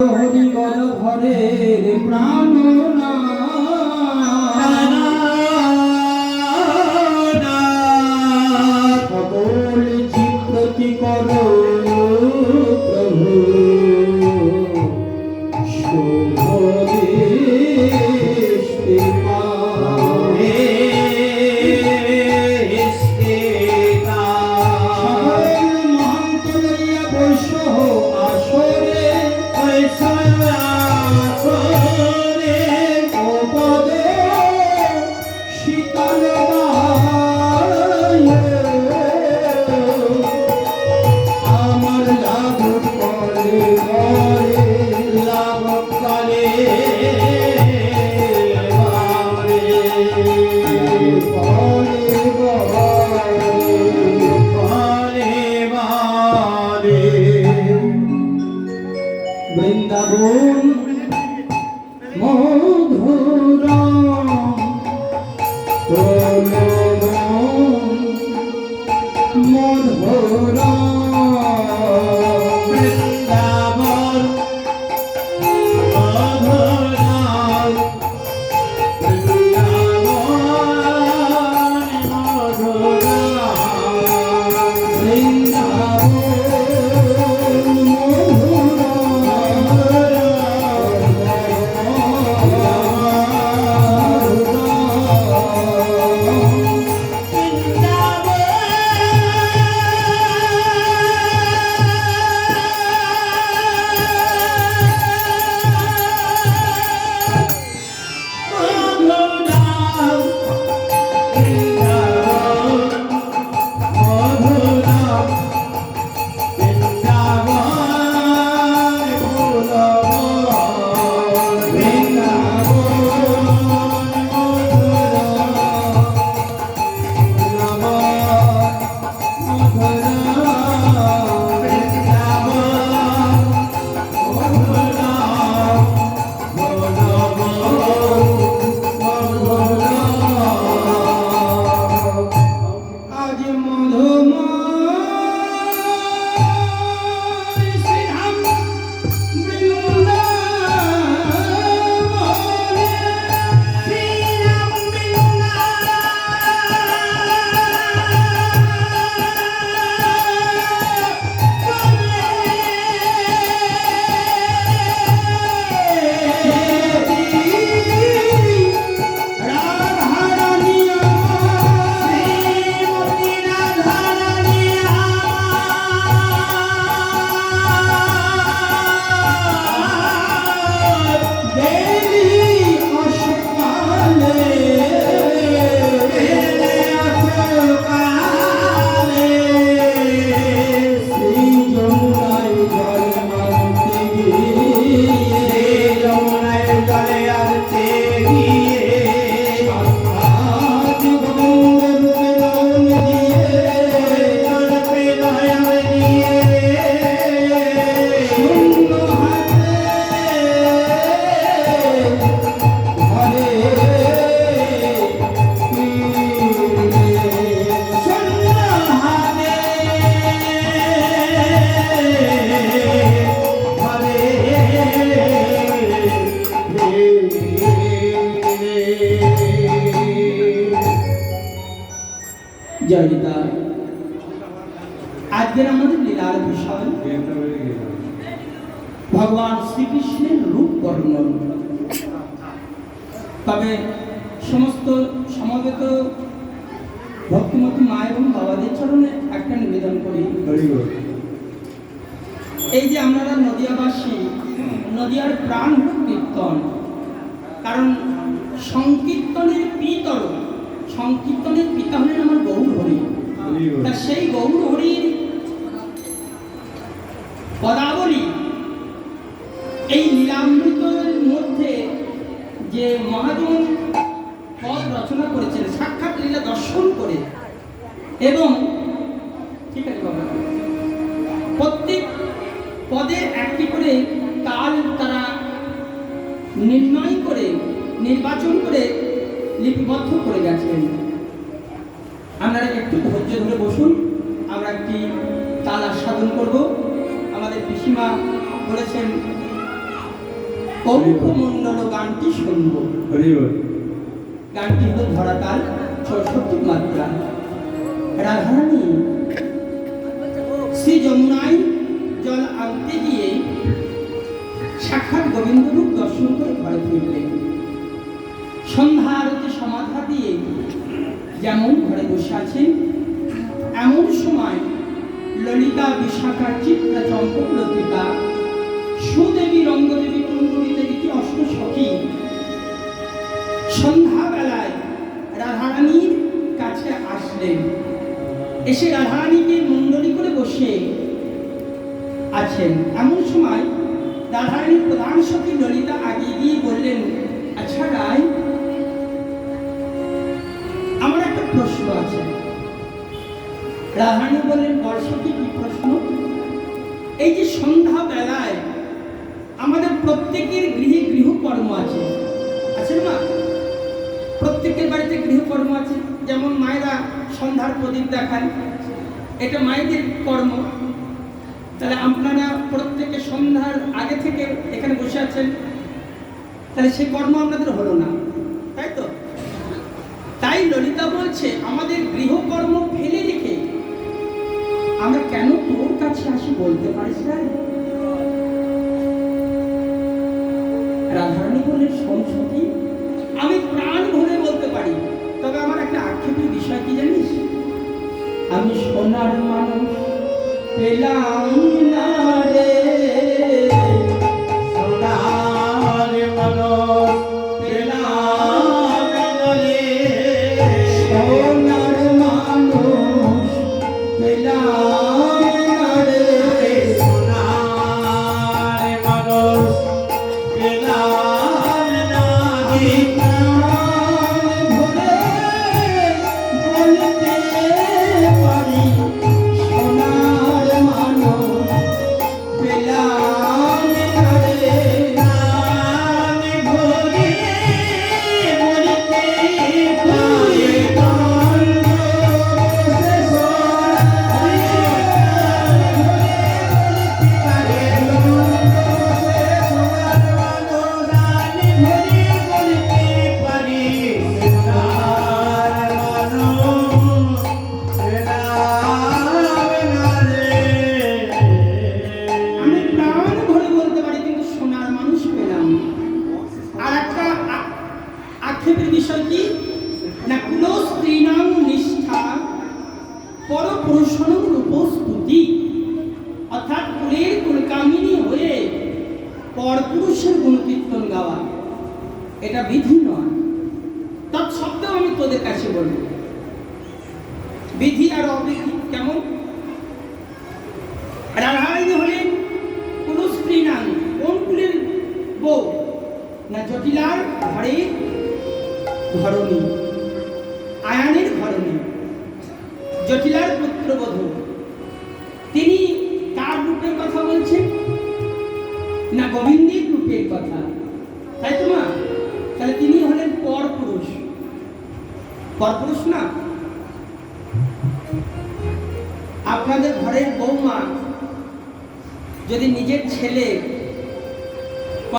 হরিবল ভরে প্রাণ সকল চিত্রতি কর প্রভু। শুভ Oh, জয় আজকের আমাদের লীলার বিষয়, ভগবান শ্রীকৃষ্ণের রূপ বর্ণন। তবে সমস্ত সমবেত ভক্তিমতী মা এবং বাবাদের চরণে একটা নিবেদন করি। এই যে আপনারা নদিয়াবাসী, নদিয়ার প্রাণ হল কীর্তন। কারণ সংকীর্তনের পিতর সংকীর্তনের পিতা হলেন আমার তা সেই গৌর হরির পদাবলী, এই লীলামৃতের মধ্যে যে মহাজন পদ রচনা করেছেন, সাক্ষাৎ লীলা দর্শন করে এবং ঠিক আছে প্রত্যেক পদে একটি করে তাল তারা নির্ণয় করে, নির্বাচন করে লিপিবদ্ধ করে গেছেন। আপনারা একটু ধৈর্য ধরে বসুন আমরা একটি তাল আস্বাদন করব। আমাদের পিসিমা বলেছেন কৌমণ্ডল গানটি শুনব। গানটি হল ধরা তাল ছষট্টি মাত্রা। রাধারানী শ্রী যমুনায় জল আনতে গিয়ে সাক্ষাৎ গোবিন্দরূপ দর্শন করে ঘরে ফিরলেন। সন্ধ্যা আরতি সমাধা দিয়ে যেমন ঘরে বসে আছেন, এমন সময় ললিতা বিশাখা চিত্রা চম্পক সুদেবী রঙ্গদেবী কুণ্ডলী দেবী কি অষ্ট সখী? সন্ধ্যাবেলায় রাধারানীর কাছে আসলেন। এসে রাধারানীকে মণ্ডলী করে বসে আছেন। এমন সময় রাধারানীর প্রধান সখী ললিতা আগিয়ে গিয়ে বললেন আচ্ছা রায় রাধারানী বলেন বর্ষকে কি প্রশ্ন? এই যে সন্ধ্যা বেলায় আমাদের প্রত্যেকের গৃহে গৃহকর্ম আছে। আছে না? প্রত্যেকের বাড়িতে গৃহকর্ম আছে। যেমন মায়েরা সন্ধ্যার প্রদীপ দেখায় এটা মায়েদের কর্ম। তাহলে আপনারা প্রত্যেকে সন্ধ্যার আগে থেকে এখানে বসে আছেন, তাহলে সেই কর্ম আপনাদের হলো না, তাই তো? তাই ললিতা বলছে, আমাদের গৃহকর্ম ফেলে আমরা কেন তোর কাছে আসি বলতে পারিস না? রাধারানী বললেন সংসতি আমি প্রাণ ভরে বলতে পারি, তবে আমার একটা আক্ষেপের বিষয় কি জানিস? আমি সোনার মানুষ, পেলাম কুলের কুলকামিনী হয়ে পরপুরুষের গুণকীর্তন গাওয়া, এটা বিধি নয়। তৎসত্ত্বেও আমি তোদের কাছে বলব, বিধি আর অবিধি কেমন? রাধারানী হলেন কোন স্ত্রী নাম কোন কুলের বউ, না জটিলার ঘরের ঘরণী না গোবিন্দের রূপের কথা। তাই তো মা? তাহলে তিনি হলেন পরপুরুষ। পরপুরুষ না? আপনাদের ঘরের বৌমা যদি নিজের ছেলে